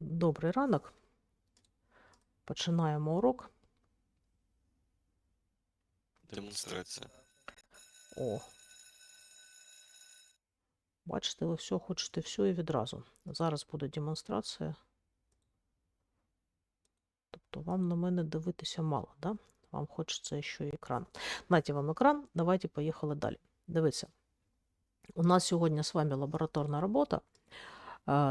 Добрий ранок. Починаємо урок. Демонстрація. О. Бачите, ви все хочете все і відразу. Зараз буде демонстрація. Тобто вам на мене дивитися мало, да? Вам хочеться ще й екран. Нате вам екран, давайте поїхали далі. Дивіться. У нас сьогодні з вами лабораторна робота,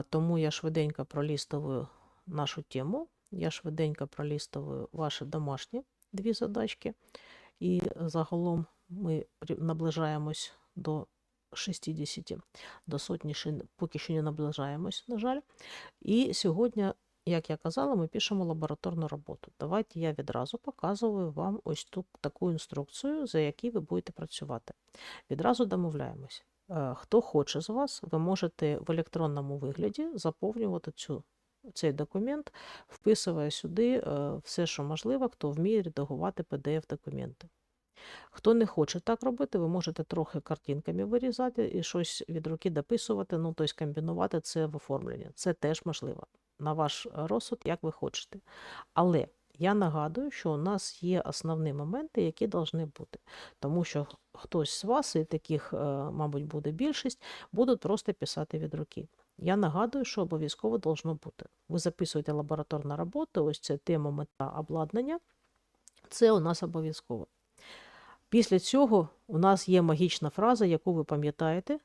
тому я швиденько пролістую нашу тему. Я швиденько пролістую ваші домашні дві задачки. І загалом ми наближаємось до 60, до сотні поки що не наближаємось, на жаль. І сьогодні, як я казала, ми пишемо лабораторну роботу. Давайте я відразу показую вам ось ту таку інструкцію, за якій ви будете працювати. Відразу домовляємось. Е, Хто хоче з вас, ви можете в електронному вигляді заповнювати цю, цей документ, вписує сюди е, все, що можливо, хто вміє редагувати PDF-документи. Хто не хоче так робити, ви можете трохи картинками вирізати і щось від руки дописувати, ну тобто комбінувати це в оформленні. Це теж можливо. На ваш розсуд, як ви хочете. Але я нагадую, що у нас є основні моменти, які повинні бути. Тому що хтось з вас, і таких, е, мабуть, буде більшість, будуть просто писати від руки. Я нагадую, що обов'язково должно бути. Ви записуєте лабораторну роботу, ось це тема мета обладнання. Це у нас обов'язково. Після цього у нас є магічна фраза, яку ви пам'ятаєте.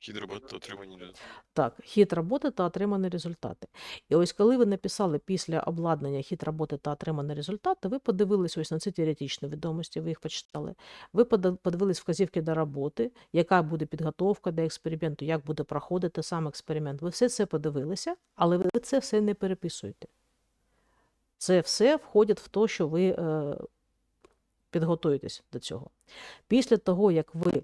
Хід роботи та отримані результати. Так, хід роботи та отримані результати. І ось коли ви написали після обладнання хід роботи та отримані результати, ви подивились ось на ці теоретичні відомості, ви їх почитали. Ви подивились вказівки до роботи, яка буде підготовка до експерименту, як буде проходити сам експеримент. Ви все це подивилися, але ви це все не переписуєте. Це все входить в те, що ви е, підготуєтесь до цього. Після того, як ви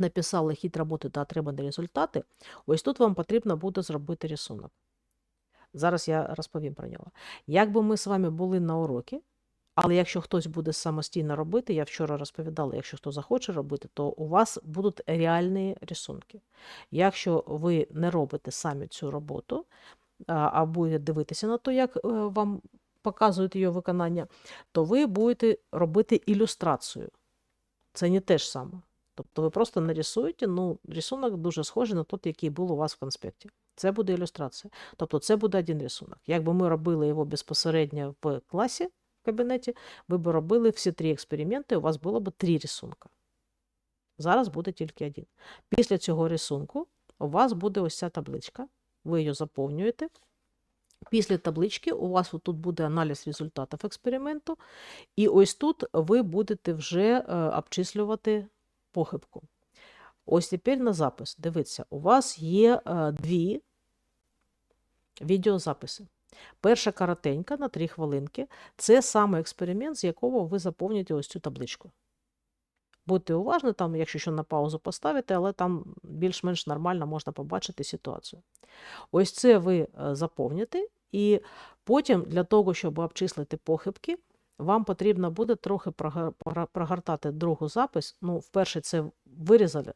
написали хід роботи та отримані результати, ось тут вам потрібно буде зробити рисунок. Зараз я розповім про нього. Якби ми з вами були на уроці, але якщо хтось буде самостійно робити, я вчора розповідала, якщо хто захоче робити, то у вас будуть реальні рисунки. Якщо ви не робите самі цю роботу, а, а будете дивитися на те, як е, вам показують її виконання, то ви будете робити ілюстрацію. Це не те ж саме. Тобто ви просто нарисуєте, ну, рисунок дуже схожий на той, який був у вас в конспекті. Це буде ілюстрація. Тобто це буде один рисунок. Якби ми робили його безпосередньо в класі, в кабінеті, ви б робили всі три експерименти, у вас було б три рисунка. Зараз буде тільки один. Після цього рисунку у вас буде ось ця табличка. Ви її заповнюєте. Після таблички у вас тут буде аналіз результатів експерименту, і ось тут ви будете вже е, обчислювати похибку. Ось тепер на запис. Дивіться, у вас є е, дві відеозаписи. Перша коротенька на 3 хвилинки. Це саме експеримент, з якого ви заповнюєте ось цю табличку. Будьте уважні, там, якщо що на паузу поставите, але там більш-менш нормально можна побачити ситуацію. Ось це ви е, заповните, і потім для того, щоб обчислити похибки, вам потрібно буде трохи прогортати другу запис. Ну, вперше це вирізали,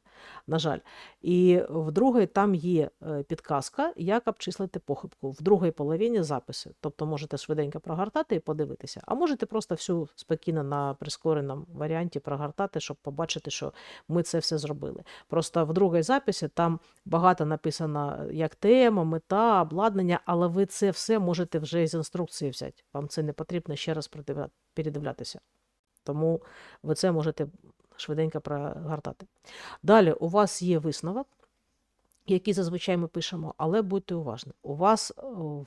на жаль. І в другій там є е, підказка, як обчислити похибку. В другій половині записи. Тобто можете швиденько прогортати і подивитися. А можете просто всю спокійно на прискореному варіанті прогортати, щоб побачити, що ми це все зробили. Просто в другій записі там багато написано як тема, мета, обладнання, але ви це все можете вже з інструкції взяти. Вам це не потрібно ще раз передивлятися. Тому ви це можете швиденько прогортати. Далі у вас є висновок, який зазвичай ми пишемо, але будьте уважні. У вас е, в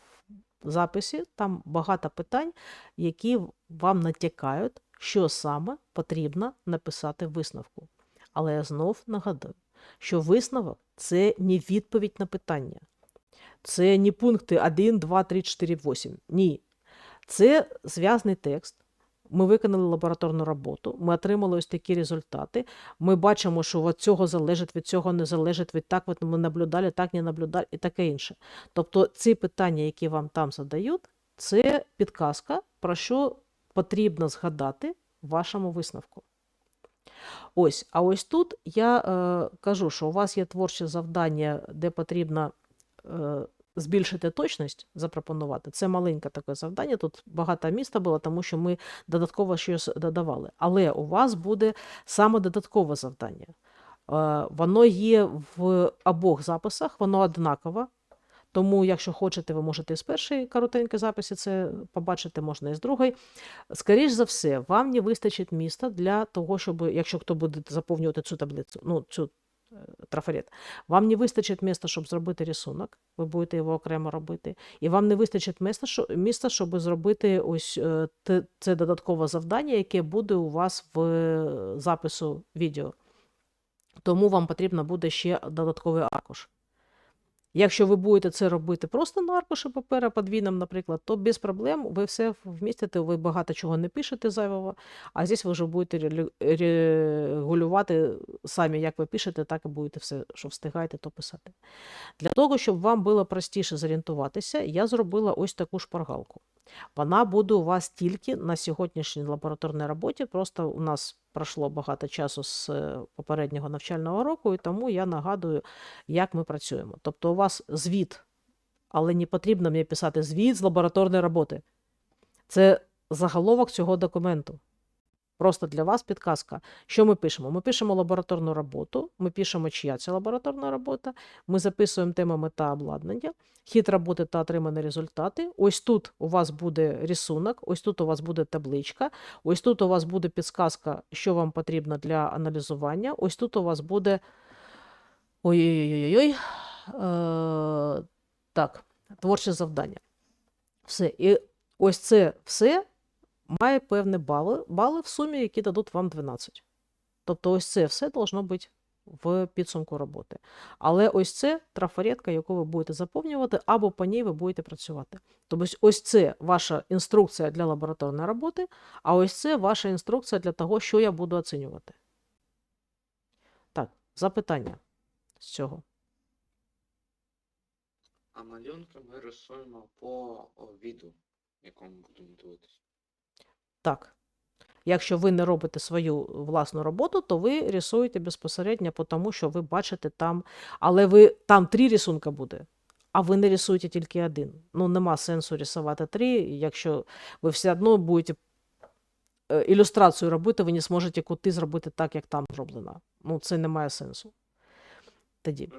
записі там багато питань, які вам натякають, що саме потрібно написати в висновку. Але я знов нагадую, що висновок це не відповідь на питання. Це не пункти 1, 2, 3, 4, 8. Ні. Це зв'язний текст. Ми виконали лабораторну роботу, ми отримали ось такі результати. Ми бачимо, що від цього залежить, від цього не залежить, від так от ми наблюдали, так не наблюдали і таке інше. Тобто ці питання, які вам там задають, це підказка, про що потрібно згадати в вашому висновку. Ось, а ось тут я е, кажу, що у вас є творче завдання, де потрібно е, збільшити точність, запропонувати. Це маленьке таке завдання. Тут багато міста було, тому що ми додатково щось додавали. Але у вас буде саме додаткове завдання. Е, Воно є в обох записах, воно однакове. Тому, якщо хочете, ви можете з першої коротенької записи це побачити, можна і з другої. Скоріш за все, вам не вистачить міста для того, щоб, якщо хто буде заповнювати цю таблицю, ну, цю трафарет, вам не вистачить міста, щоб зробити рисунок, ви будете його окремо робити, і вам не вистачить міста, що, міста щоб зробити ось е, це додаткове завдання, яке буде у вас в е, запису відео. Тому вам потрібно буде ще додатковий аркуш. Якщо ви будете це робити просто на аркуші папера подвійним, наприклад, то без проблем ви все вмістите, ви багато чого не пишете зайвого, а здесь ви вже будете регулювати самі, як ви пишете, так і будете все, що встигаєте, то писати. Для того, щоб вам було простіше зорієнтуватися, я зробила ось таку шпаргалку. Вона буде у вас тільки на сьогоднішній лабораторній роботі. Просто у нас пройшло багато часу з е, попереднього навчального року, і тому я нагадую, як ми працюємо. Тобто у вас звіт, але не потрібно мені писати звіт з лабораторної роботи. Це заголовок цього документу. Просто для вас підказка. Що ми пишемо? Ми пишемо лабораторну роботу, ми пишемо, чия це лабораторна робота, ми записуємо тему мета обладнання, хід роботи та отримані результати. Ось тут у вас буде рисунок, ось тут у вас буде табличка, ось тут у вас буде підсказка, що вам потрібно для аналізування. Ось тут у вас буде. Ой-ой-ой. Е, так, творче завдання. Все. І ось це все має певні бали, бали в сумі, які дадуть вам 12. Тобто, ось це все должно бути в підсумку роботи. Але ось це трафаретка, яку ви будете заповнювати, або по ній ви будете працювати. Тобто, ось- це ваша інструкція для лабораторної роботи, а ось це ваша інструкція для того, що я буду оцінювати. Так, запитання з цього. А малюнки ми рисуємо по о, відео, якому будемо дивитися. Так. Якщо ви не робите свою власну роботу, то ви рисуєте безпосередньо по тому, що ви бачите там. Але ви там три рисунка буде, а ви не рисуєте тільки один. Ну, нема сенсу рисувати три, якщо ви все одно будете е, ілюстрацію робити, ви не зможете кути зробити так, як там зроблено. Ну, це не має сенсу. Тоді.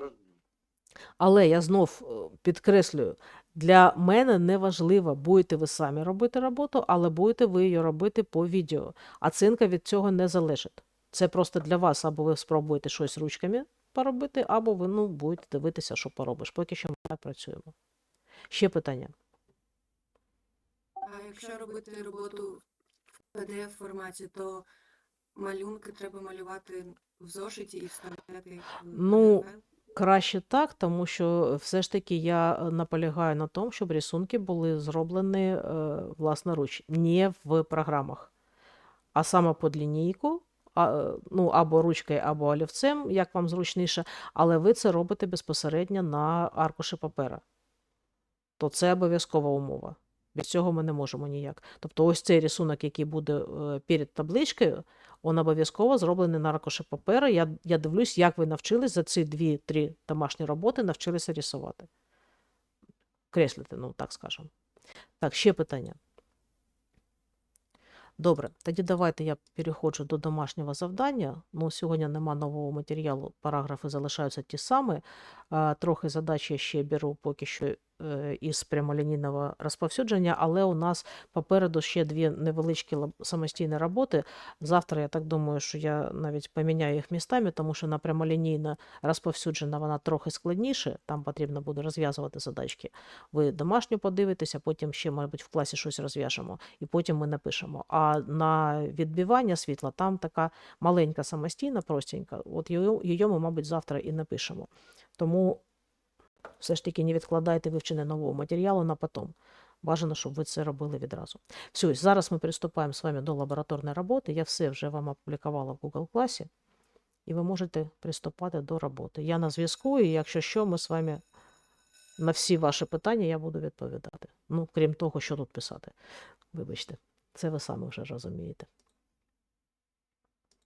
Але я знов е, підкреслюю, для мене не важливо, будете ви самі робити роботу, але будете ви її робити по відео. Оцінка від цього не залежить. Це просто для вас, або ви спробуєте щось ручками поробити, або ви ну, будете дивитися, що поробиш. Поки що ми працюємо. Ще питання. А якщо робити роботу в PDF форматі, то малюнки треба малювати в зошиті і вставляти Ну? Краще так, тому що все ж таки я е, наполягаю на тому, щоб рисунки були зроблені е, власноруч, не в програмах, а саме під лінійку, а, е, ну, або ручкою, або олівцем, як вам зручніше, але ви це робите безпосередньо на аркуші папера. То це обов'язкова умова. Без цього ми не можемо ніяк. Тобто ось цей рисунок, який буде е, перед табличкою, він обов'язково зроблений на аркуші паперу. Я, я дивлюсь, як ви навчились за ці дві-три домашні роботи навчилися рисувати. Креслити, ну так скажемо. Так, ще питання. Добре, тоді давайте я переходжу до домашнього завдання. Ну, сьогодні нема нового матеріалу, параграфи залишаються ті самі. Трохи задач я ще беру поки що е, із прямолінійного розповсюдження, але у нас попереду ще дві невеличкі самостійні роботи. Завтра я так думаю, що я навіть поміняю їх містами, тому що на прямолінійно розповсюджена вона трохи складніше, там потрібно буде розв'язувати задачки. Ви домашню подивитеся, потім ще, мабуть, в класі щось розв'яжемо, і потім ми напишемо. А на відбивання світла там така маленька самостійна, простенька. От її ми, мабуть, завтра і напишемо. Тому все ж таки не відкладайте вивчення нового матеріалу на потом. Бажано, щоб ви це робили відразу. Все, зараз ми приступаємо з вами до лабораторної роботи. Я все вже вам опублікувала в Google класі, і ви можете приступати до роботи. Я на зв'язку, і якщо що, ми з вами на всі ваші питання я буду відповідати. Ну, крім того, що тут писати. Вибачте, це ви самі вже розумієте.